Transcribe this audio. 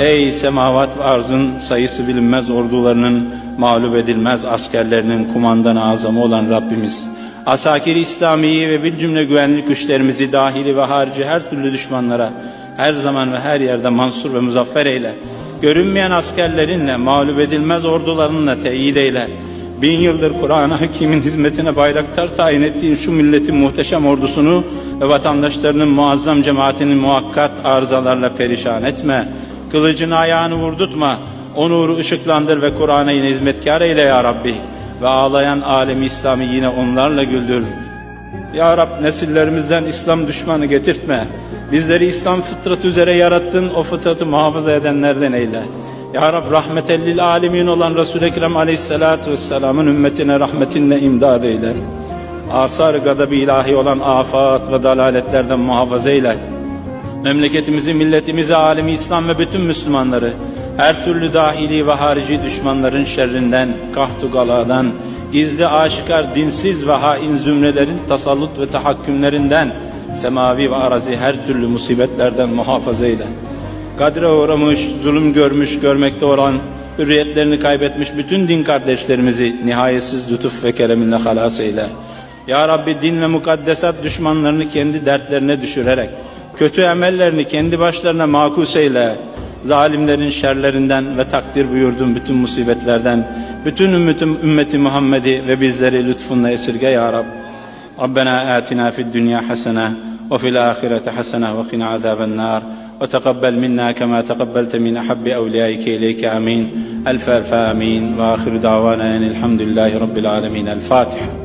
Ey semavat ve arzın sayısı bilinmez ordularının mağlup edilmez askerlerinin kumandanı azamı olan Rabbimiz. Asakir İslamiyi ve bir cümle güvenlik güçlerimizi dahili ve harici her türlü düşmanlara her zaman ve her yerde mansur ve muzaffer eyle. Görünmeyen askerlerinle, mağlup edilmez ordularınla teyit eyle. Bin yıldır Kur'an-ı Hakim'in hizmetine bayraktar tayin ettiğin şu milletin muhteşem ordusunu ve vatandaşlarının muazzam cemaatinin muhakkat arızalarla perişan etme. Kılıcını ayağını vurdurtma. O ışıklandır ve Kur'an'a yine hizmetkar eyle ya Rabbi. Ve ağlayan alemi İslam'ı yine onlarla güldür. Ya Rab nesillerimizden İslam düşmanı getirtme. Bizleri İslam fıtratı üzere yarattın, o fıtratı muhafaza edenlerden eyle. Ya Rab rahmetellil alemin olan Resul-i Ekrem aleyhissalatu vesselamın ümmetine rahmetinle imdad eyle. Asar gadab ilahi olan afat ve dalaletlerden muhafaza eyle. Memleketimizi, milletimizi, alemi İslam ve bütün Müslümanları her türlü dahili ve harici düşmanların şerrinden, kahtu galadan, gizli aşikar dinsiz ve hain zümrelerin tasallut ve tahakkümlerinden, semavi ve arazi her türlü musibetlerden muhafaza eyle. Kadre uğramış, zulüm görmüş, görmekte olan, hürriyetlerini kaybetmiş bütün din kardeşlerimizi nihayetsiz lütuf ve kereminle halas eyle. Ya Rabbi din ve mukaddesat düşmanlarını kendi dertlerine düşürerek, kötü emellerini kendi başlarına makus eyle, zalimlerin şerlerinden ve takdir buyurduğun bütün musibetlerden, bütün ümmetim, ümmeti Muhammed'i ve bizleri lütfunla esirge ya Rab. Rabbena atina fid dünya hasene ve fil ahirete hasene ve qina azaben nar ve teqabbel minna kema teqabbelte min ahabbi evliyaike ileyke amin. Elfe elfe amin ve ahiru davana enilhamdülillahi rabbil alemin. El Fatiha.